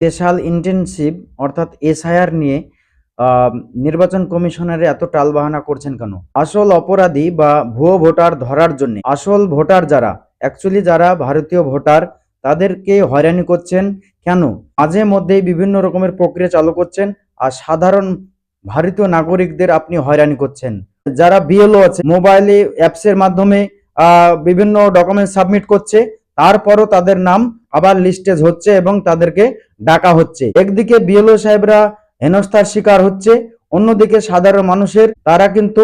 Special intensive অর্থাৎ SIR নিয়ে নির্বাচন কমিশনারে এত টালবাহানা করছেন কেন? আসল অপরাধী বা ভুয়ো ভোটার ধরার জন্য, আসল ভোটার যারা অ্যাকচুয়ালি যারা ভারতীয় ভোটার, তাদেরকে হয়রানি করছেন কেন? মাঝে মধ্যেই বিভিন্ন রকমের প্রক্রিয়া চালু করছেন আর সাধারণ ভারতীয় নাগরিকদের আপনি হয়রানি করছেন। যারা বিএলও আছে মোবাইলে অ্যাপসের মাধ্যমে বিভিন্ন ডকুমেন্ট সাবমিট করছে, তারপরও তাদের নাম আবার লিস্টেজ হচ্ছে এবং তাদেরকে ডাকা হচ্ছে। একদিকে বিএলও সাহেবরা হেনস্থার শিকার হচ্ছে, অন্যদিকে সাধারণ মানুষের তারা কিন্তু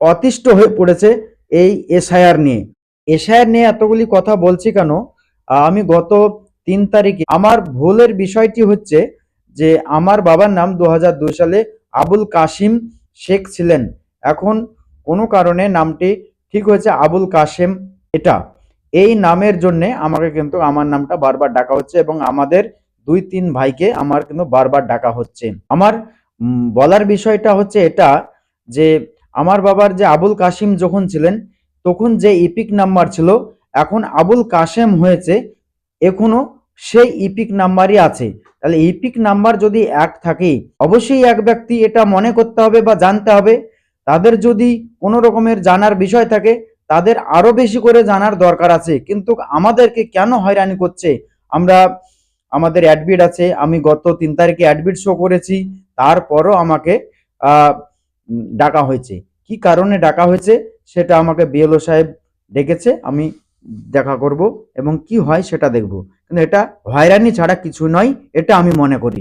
অতিষ্ঠ হয়ে পড়েছে এই এসআইআর নিয়ে। এসআইআর নিয়ে এতগুলি কথা বলছি কেন? আমি গত তিন তারিখে, আমার ভুলের বিষয়টি হচ্ছে যে আমার বাবার নাম দু হাজার দুই সালে আবুল কাসিম শেখ ছিলেন। এখন কোনো কারণে নামটি ঠিক হয়েছে আবুল কাসেম এটা। এই নামের জন্য আমাকে কিন্তু আমার নামটা বারবার ডাকা হচ্ছে এবং আমাদের দুই তিন ভাইকে আমার কিন্তু বারবার ডাকা হচ্ছে। আমার বলার বিষয়টা হচ্ছে এটা যে, আমার বাবার যে আবুল কাসিম যখন ছিলেন, তখন যে ইপিক নাম্বার ছিল, এখন আবুল কাসেম হয়েছে, এখনও সেই ইপিক নাম্বারই আছে। তাহলে ইপিক নাম্বার যদি এক থাকে, অবশ্যই এক ব্যক্তি এটা মনে করতে হবে বা জানতে হবে। তাদের যদি কোনো রকমের জানার বিষয় থাকে, তাদের আরও বেশি করে জানার দরকার আছে। কিন্তু আমাদেরকে কেন হয়রানি করছে? আমরা আমাদের অ্যাডমিট আছে। আমি গত তিন তারিখে অ্যাডমিট শো করেছি, তারপরও আমাকে ডাকা হয়েছে। কি কারণে ডাকা হয়েছে সেটা আমাকে বিএলও সাহেব ডেকেছে, আমি দেখা করব এবং কি হয় সেটা দেখব। কিন্তু এটা হয়রানি ছাড়া কিছু নয়, এটা আমি মনে করি।